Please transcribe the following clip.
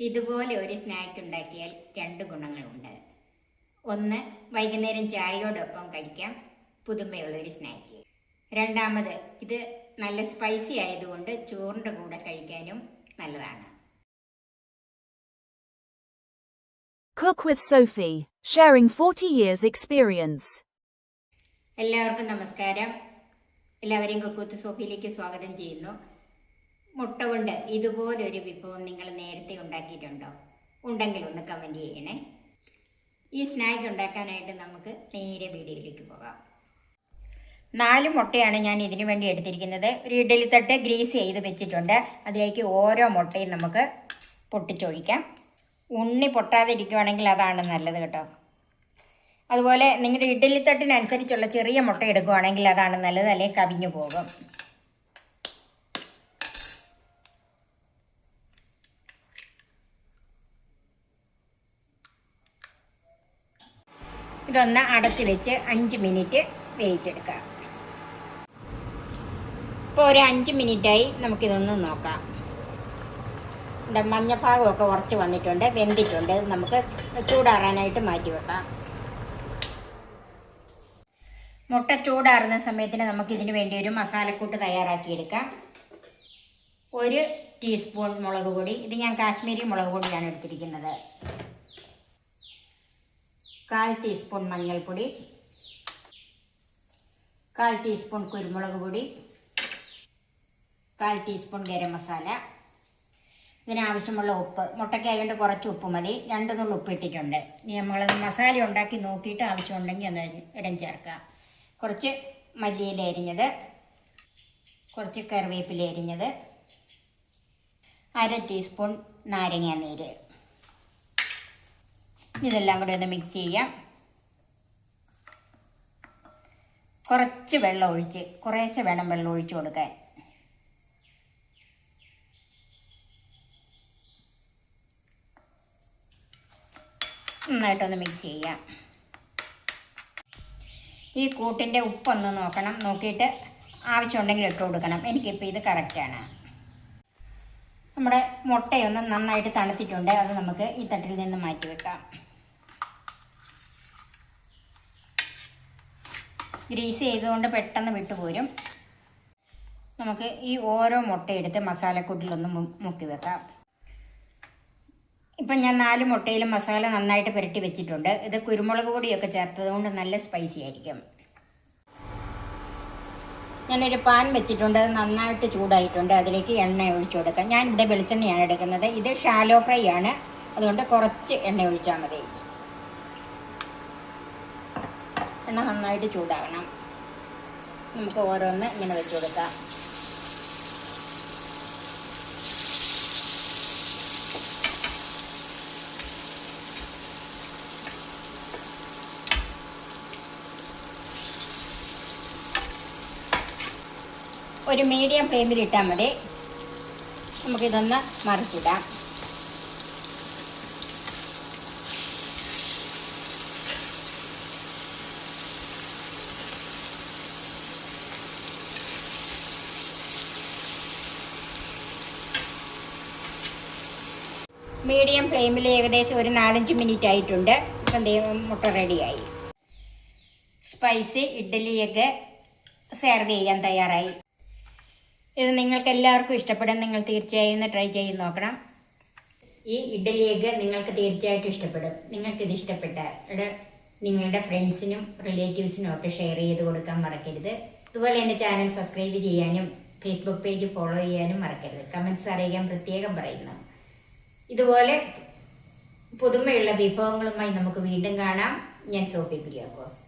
ഇതുപോലെ ഒരു സ്നാക്ക് ഉണ്ടാക്കിയാൽ രണ്ട് ഗുണങ്ങളുണ്ട്. ഒന്ന് വൈകുന്നേരം ചായയോടൊപ്പം കഴിക്കാം. പുതുമയുള്ള ഒരു സ്നാക്ക് രണ്ടാമത് ഇത് നല്ല സ്പൈസി ആയതുകൊണ്ട് ചോറിന്റെ കൂടെ കഴിക്കാനും നല്ലതാണ്. Cook with Sophie, sharing 40 years' experience. എല്ലാവർക്കും നമസ്കാരം. എല്ലാവരെയും കുക്കുത്ത് സോഫിയിലേക്ക് സ്വാഗതം ചെയ്യുന്നു. മുട്ട കൊണ്ട് ഇതുപോലൊരു വിഭവം നിങ്ങൾ നേരത്തെ ഉണ്ടാക്കിയിട്ടുണ്ടോ? ഉണ്ടെങ്കിൽ ഒന്ന് കമന്റ് ചെയ്യണേ. ഈ സ്നാക്ക് ഉണ്ടാക്കാനായിട്ട് നമുക്ക് നേരെ വീഡിയോയിലേക്ക് പോകാം. നാല് മുട്ടയാണ് ഞാൻ ഇതിനു വേണ്ടി എടുത്തിരിക്കുന്നത്. ഒരു ഇഡലിത്തട്ട് ഗ്രീസ് ചെയ്ത് വെച്ചിട്ടുണ്ട്. അതിലേക്ക് ഓരോ മുട്ടയും നമുക്ക് പൊട്ടിച്ചൊഴിക്കാം. ഉണ്ണി പൊട്ടാതിരിക്കുവാണെങ്കിൽ അതാണ് നല്ലത് കേട്ടോ. അതുപോലെ നിങ്ങളുടെ ഇഡലിത്തട്ടിനനുസരിച്ചുള്ള ചെറിയ മുട്ട എടുക്കുവാണെങ്കിൽ അതാണ് നല്ലത് അല്ലെങ്കിൽ കവിഞ്ഞു പോകും. ഇതൊന്ന് അടച്ച് വെച്ച് അഞ്ച് മിനിറ്റ് വേവിച്ചെടുക്കാം. ഇപ്പോൾ ഒരു അഞ്ച് മിനിറ്റായി നമുക്കിതൊന്ന് നോക്കാം. ഇവിടെ മഞ്ഞപ്പാകമൊക്കെ ഉറച്ച് വന്നിട്ടുണ്ട് വെന്തിട്ടുണ്ട്. നമുക്ക് ചൂടാറാനായിട്ട് മാറ്റി വെക്കാം. മുട്ട ചൂടാറുന്ന സമയത്തിന് നമുക്കിതിന് വേണ്ടി ഒരു മസാലക്കൂട്ട് തയ്യാറാക്കിയെടുക്കാം. ഒരു ടീസ്പൂൺ മുളക് പൊടി. ഇത് ഞാൻ കാശ്മീരി മുളക് പൊടിയാണ് എടുത്തിരിക്കുന്നത്. കാൽ ടീസ്പൂൺ മഞ്ഞൾപ്പൊടി കാൽ ടീസ്പൂൺ കുരുമുളക് പൊടി കാൽ ടീസ്പൂൺ ഗരം മസാല. ഇതിനാവശ്യമുള്ള ഉപ്പ് മുട്ടയ്ക്കായതുകൊണ്ട് കുറച്ച് ഉപ്പ് മതി. രണ്ട് നുള്ളു ഉപ്പ് ഇട്ടിട്ടുണ്ട്. ഇനി നമ്മൾ മസാല ഉണ്ടാക്കി നോക്കിയിട്ട് ആവശ്യമുണ്ടെങ്കിൽ ഒന്ന് ഇടം ചേർക്കാം കുറച്ച് മല്ലിയില അരിഞ്ഞത് കുറച്ച് കറിവേപ്പില അരിഞ്ഞത് അര ടീസ്പൂൺ നാരങ്ങ നീര്. ഇതെല്ലാം കൂടെ ഒന്ന് മിക്സ് ചെയ്യാം. കുറച്ച് വെള്ളം ഒഴിച്ച് കുറേശ്ശെ വേണം വെള്ളം ഒഴിച്ചു കൊടുക്കാൻ. നന്നായിട്ടൊന്ന് മിക്സ് ചെയ്യാം. ഈ കൂട്ടിന്റെ ഉപ്പൊന്ന് നോക്കണം. നോക്കിയിട്ട് ആവശ്യമുണ്ടെങ്കിൽ ഇട്ട് കൊടുക്കണം. എനിക്കിപ്പോൾ ഇത് കറക്റ്റാണ് നമ്മുടെ മുട്ടയൊന്ന് നന്നായിട്ട് തണുത്തിട്ടുണ്ട്. അത് നമുക്ക് ഈ തട്ടിൽ നിന്ന് മാറ്റി വെക്കാം. ഗ്രീസ് ചെയ്തുകൊണ്ട് പെട്ടെന്ന് വിട്ടുപോരും. നമുക്ക് ഈ ഓരോ മുട്ടയെടുത്ത് മസാലക്കൂട്ടിലൊന്ന് മുക്കി വെക്കാം. ഇപ്പം ഞാൻ നാല് മുട്ടയിലും മസാല നന്നായിട്ട് പുരട്ടി വെച്ചിട്ടുണ്ട്. ഇത് കുരുമുളക് പൊടിയൊക്കെ ചേർത്തത് കൊണ്ട് നല്ല സ്പൈസി ആയിരിക്കും. ഞാനൊരു പാൻ വെച്ചിട്ടുണ്ട്. അത് നന്നായിട്ട് ചൂടായിട്ടുണ്ട്. അതിലേക്ക് എണ്ണ ഒഴിച്ചു കൊടുക്കാം. ഞാൻ ഇവിടെ വെളിച്ചെണ്ണയാണ് എടുക്കുന്നത്. ഇത് ഷാലോ ഫ്രൈ ആണ്. അതുകൊണ്ട് കുറച്ച് എണ്ണ ഒഴിച്ചാൽ മതി. എണ്ണ നന്നായിട്ട് ചൂടാകണം നമുക്ക് ഓരോന്ന് ഇങ്ങനെ വെച്ച് കൊടുക്കാം. ഒരു മീഡിയം ഫ്ലെയിമിൽ ഇട്ടാൽ മതി. നമുക്കിതൊന്ന് മറിച്ചിടാം. മീഡിയം ഫ്ലെയിമിൽ ഏകദേശം ഒരു നാലഞ്ച് മിനിറ്റ് ആയിട്ടുണ്ട്. ഇപ്പം മുട്ട റെഡിയായി. സ്പൈസി ഇഡ്ഡലിയൊക്കെ സെർവ് ചെയ്യാൻ തയ്യാറായി. ഇത് നിങ്ങൾക്ക് എല്ലാവർക്കും ഇഷ്ടപ്പെടും. നിങ്ങൾ തീർച്ചയായും ഒന്ന് ട്രൈ ചെയ്ത് നോക്കണം. ഈ ഇഡ്ഡലി എഗ് നിങ്ങൾക്ക് തീർച്ചയായിട്ടും ഇഷ്ടപ്പെടും. നിങ്ങൾക്കിത് ഇഷ്ടപ്പെട്ടാൽ നിങ്ങളുടെ ഫ്രണ്ട്സിനും റിലേറ്റീവ്സിനും ഒക്കെ ഷെയർ ചെയ്ത് കൊടുക്കാൻ മറക്കരുത്. അതുപോലെ എന്റെ ചാനൽ സബ്സ്ക്രൈബ് ചെയ്യാനും ഫേസ്ബുക്ക് പേജ് ഫോളോ ചെയ്യാനും മറക്കരുത്. കമൻസ് അറിയിക്കാൻ പ്രത്യേകം പറയുന്നു. ഇതുപോലെ പുതുമയുള്ള വിഭവങ്ങളുമായി നമുക്ക് വീണ്ടും കാണാം. ഞാൻ സോഫി കുര്യാക്കോസ്